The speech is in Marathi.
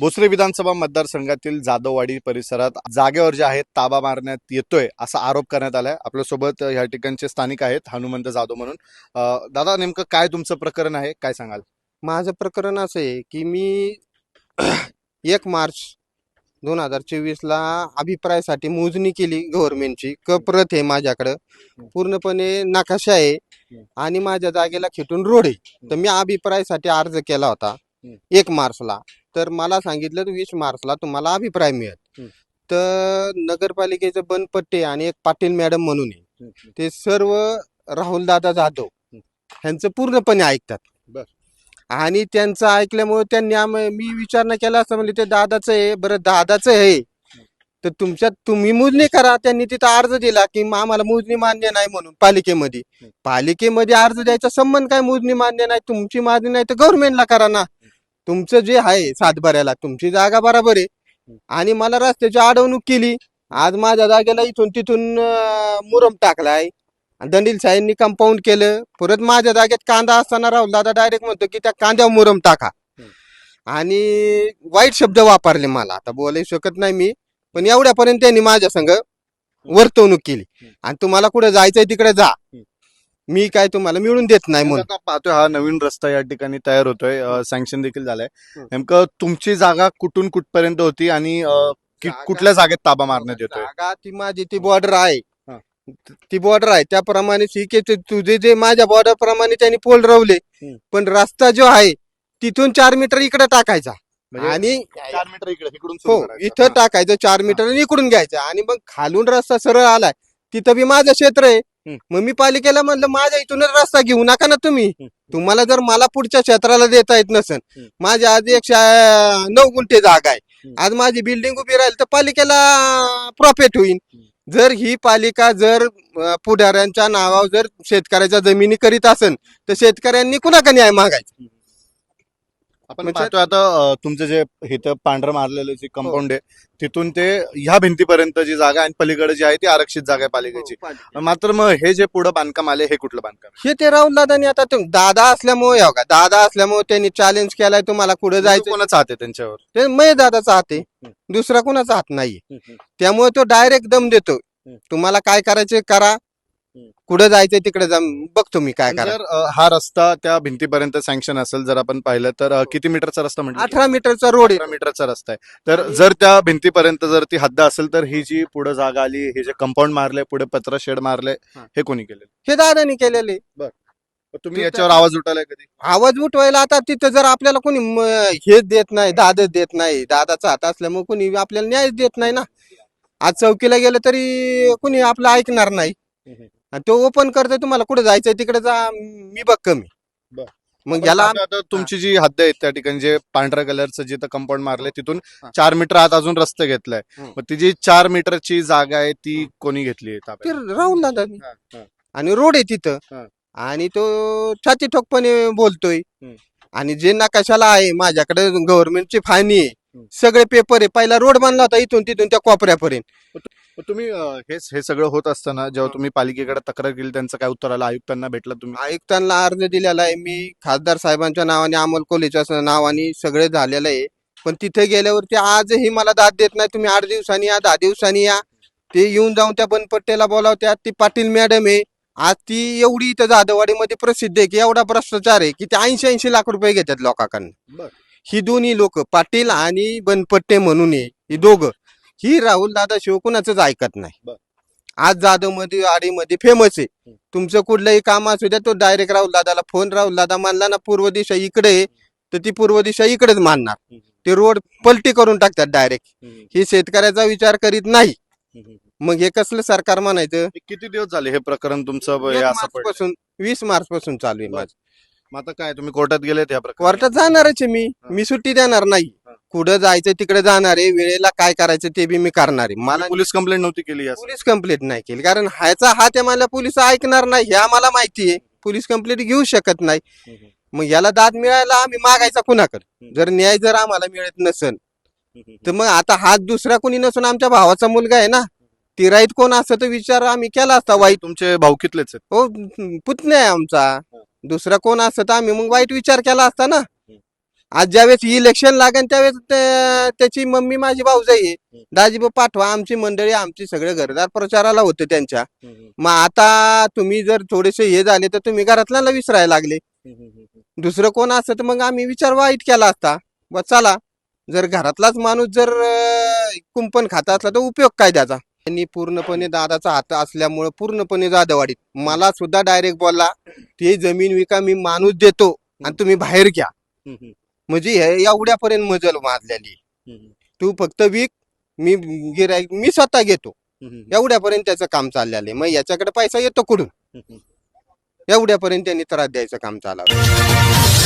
भोसरी विधानसभा मतदारसंघातील जाधववाडी परिसरात जागेवर जे आहेत ताबा मारण्यात येतोय असा आरोप करण्यात आलाय. आपल्यासोबत या ठिकाणचे स्थानिक आहेत हनुमंत जाधव म्हणून. दादा नेमकं काय तुमचं प्रकरण आहे? काय सांगाल? माझं प्रकरण असं आहे की मी एक मार्च दोन हजार चोवीसला अभिप्रायासाठी मोजणी केली गव्हर्नमेंटची क प्रत आहे माझ्याकडं. पूर्णपणे नकाशा आहे आणि माझ्या जागेला खेटून रोड आहे. तर मी अभिप्रायासाठी अर्ज केला होता. एक मार्चला. तर मला सांगितलं वीस मार्चला तुम्हाला अभिप्राय हम्म. तर नगरपालिकेचं बनपट्टे आणि एक पाटील मॅडम म्हणून आहे. ते सर्व राहुल दादा जाधव ह्यांचं पूर्णपणे ऐकतात. आणि त्यांचं ऐकल्यामुळे त्यांनी मी विचार नाही केला असं म्हणजे ते दादाचं आहे. बरं दादाचं आहे. तर तुमच्यात तुम्ही मोजणी करा. त्यांनी तिथं अर्ज दिला की आम्हाला मोजणी मान्य नाही म्हणून पालिकेमध्ये. पालिकेमध्ये अर्ज द्यायचा संबंध काय? मोजणी मान्य नाही. तुमची मागणी नाही तर गव्हर्नमेंटला करा ना. तुमचं जे आहे सातबाऱ्याला तुमची जागा बराबर आहे. आणि मला रस्त्याची अडवणूक केली. आज माझ्या जागेला इथून तिथून मुरम टाकलाय. आणि दंडील साहेबांनी कंपाऊंड केलं. परत माझ्या जागेत कांदा असताना राहुल दादा डायरेक्ट म्हणतो की त्या कांद्यावर मुरम टाका. आणि वाईट शब्द वापरले मला. आता बोलायला शकत नाही मी. पण एवढ्यापर्यंत त्यांनी माझ्या संग वर्तवणूक केली. आणि तुम्हाला कुठे जायचंय तिकडे जा. मी काय तुम्हाला मिळून देत नाही म्हणून. पाहतोय हा नवीन रस्ता या ठिकाणी तयार होतोय. सँक्शन देखील झालाय. नेमकं तुमची जागा कुठून कुठपर्यंत होती आणि कुठल्या जागेत ताबा मारण्यात येतोय? जागा ती माझी ती बॉर्डर आहे. हा. ती बॉर्डर आहे. त्याप्रमाणे तुझे जे माझ्या बॉर्डर प्रमाणे त्यांनी पोल रवले. पण रस्ता जो आहे तिथून चार मीटर इकडे टाकायचा. आणि चार मीटर इकडे इकडून सुरू हो करायचं. इथं. टाकायचं चार मीटर आणि इकडून घ्यायचं आणि मग खालून रस्ता सरळ आलाय तिथं बी माझं क्षेत्र आहे हम्म. मग मी पालिकेला म्हणलं माझ्या इथूनच रस्ता घेऊ नका ना तुम्ही हम्म. तुम्हाला जर मला पुढच्या क्षेत्राला देता येत नसेल हम्म. माझ्या आज एकशे अं, नऊ गुंठे जागा आहे हम्म. आज माझी बिल्डिंग उभी राहील तर पालिकेला प्रॉफिट होईल जर ही पालिका जर अं, पुढाऱ्यांच्या नावावर जर शेतकऱ्याच्या जमिनी करीत असेल तर शेतकऱ्यांनी कुणाका न्याय मागायचा आपण म्हणजे- पाहतोय आता अं, तुमचं जे इथं पांढरं मारलेलं जे कंपाऊंड आहे तिथून ते ह्या भिंतीपर्यंत जी जागा आहे आणि पलीकडे जी आहे ती आरक्षित जागा आहे पालिकेची. मात्र मग हे जे पुढं बांधकाम आले हे कुठलं बांधकाम हे ते राहुल दादानी आता ते दादा असल्यामुळे हो का दादा असल्यामुळे त्यांनी चॅलेंज केलाय तुम्हाला पुढे म्हणजे जायचं? कोणाचं हात आहे त्यांच्यावर? ते मय दादाचा हात आहे. दुसरा कोणाचा हात नाहीये. त्यामुळे तो डायरेक्ट दम देतो. तुम्हाला काय करायचे करा. कुठे जायचंय तिकडे जा बघतो मी काय करा जर अं, हा रस्ता त्या भिंतीपर्यंत सँक्शन असेल जर आपण पाहिलं तर अं, किती मीटरचा रस्ता म्हणजे अठरा मीटरचा रोड अठरा आहे मीटरचा रस्ता आहे. तर जर त्या भिंतीपर्यंत जर ती हद्द असेल तर ही जी पुढे जागा आली हे जे कंपाऊंड मारले पुढे पत्र शेड मारले हा. हे कोणी केले हे दादानी केलेले. तुम्ही ते याच्यावर आवाज उठवलाय कधी? आवाज उठवायला आता तिथं जर आपल्याला कोणी म- हे देत नाही दादा देत नाही दादाचा हात असल्यामुळे कोणी आपल्याला न्याय देत नाही ना. आज चौकीला गेलं तरी कोणी आपलं ऐकणार नाही. आणि तो ओपन करतोय तुम्हाला कुठे जायचंय तिकडे जा मी बघ कमी. मग याला आता आता तुमची जी हद्द आहे त्या ठिकाणी जे पांढऱ्या कलरचं जिथं कंपाऊंड मारलंय तिथून हा. चार मीटर आत अजून रस्ता घेतलाय हम्म. मग ती जी चार मीटरची जागा आहे ती कोणी घेतली ते राहुल दादा. आणि रोड आहे तिथं. आणि तो छाती ठोकपणे बोलतोय हम्म. आणि जे नकाशाला आहे माझ्याकडे गव्हर्नमेंटची फायनी आहे हम्म. सगळे पेपर आहे पहिला रोड बांधला होता इथून तिथून त्या कोपऱ्यापर्यंत मग तुम्ही अं, हेच हे सगळं होत असताना जेव्हा. तुम्ही पालिकेकडे तक्रार केली त्यांचं काय उत्तर आलं? आयुक्तांना भेटला तुम्ही? आयुक्तांना अर्ज दिलेला आहे. मी खासदार साहेबांच्या नावाने अमोल कोल्हेच्या स- नावाने सगळे झालेलं आहे. पण तिथे गेल्यावरती आजही मला दाद देत नाही. तुम्ही आठ दिवसांनी या दहा दिवसांनी या. ते येऊन जाऊन त्या बनपट्टेला बोलावत्यात. ती पाटील मॅडम आहे. आज ती एवढी इथं जाधववाडीमध्ये प्रसिद्ध आहे की एवढा भ्रष्टाचार आहे की ते ऐंशी ऐंशी लाख रुपये घेतात लोकांकडनं. बर. ही दोन्ही लोक पाटील आणि बनपट्टे म्हणून आहे. ही दोघं. ही राहुल दादा शिव कुणाचंच ऐकत नाही. आज जाधवमध्ये आडीमध्ये फेमस आहे. तुमचं कुठलंही काम असू द्या तो डायरेक्ट राहुल दादाला फोन राहुल दादा मानला ना पूर्व दिशा इकडे तर ती पूर्व दिशा इकडेच मानणार. ते रोड पलटी करून टाकतात डायरेक्ट ही शेतकऱ्याचा विचार करीत नाही. मग हे कसलं सरकार म्हणायचं? हे किती दिवस झाले हे प्रकरण तुमचं? पासून वीस मार्च पासून चालू आहे. माझं. आता काय तुम्ही कोर्टात गेलेत या प्रकरणी? कोर्टात जाणारच आहे मी. मी सुट्टी देणार नाही. कुठं जायचं तिकडे जाणार आहे वेळेला काय करायचं ते बी मी करणार आहे. मला पोलीस कंप्लेंट नव्हती केली यासाठी? पोलीस कंप्लेंट नाही केली. कारण ह्याचा हात आहे मला पोलीस ऐकणार नाही हे आम्हाला माहिती आहे. पोलीस कंप्लेंट घेऊ शकत नाही. मग याला दाद मिळायला आम्ही मागायचा कुणाकडे? जर न्याय जर आम्हाला मिळत नसेल तर मग आता हात दुसरा कोणी नसून आमच्या भावाचा मुलगा आहे ना? तिराईत कोण असतं तर विचार आम्ही केला असता वाईट. तुमचे भाऊकीतलेच आहेत? हो पुतण्या आहे आमचा. दुसरा कोण असतं तर आम्ही मग वाईट विचार केला असता ना? आज ज्यावेळेस इलेक्शन लागेल त्यावेळेस ते- त्याची मम्मी माझी भाऊजाई आहे. दाजीबा पाठवा आमची मंडळी आमची सगळे घरदार प्रचाराला होते त्यांच्या. मग आता तुम्ही जर थोडेसे हे झाले तर तुम्ही घरातल्याला विसरायला लागले. दुसरं कोण असतं तर मग आम्ही विचार वाईट केला असता. ब चला जर घरातलाच माणूस जर अं, कुंपण खाता असला तर उपयोग काय त्याचा? त्यांनी पूर्णपणे दादाचा हात असल्यामुळे पूर्णपणे जाधववाडीत. मला सुद्धा डायरेक्ट बोलला ते जमीन विका मी माणूस देतो आणि तुम्ही बाहेर घ्या. म्हणजे हे एवढ्यापर्यंत मजल मारलेली तू फक्त विक मी गिराईक मी स्वतः घेतो. एवढ्यापर्यंत त्याचं काम चाललेलं आहे. मग याच्याकडे पैसा येतो कुठून? एवढ्यापर्यंत त्यांनी त्रास द्यायचं काम चालवलं.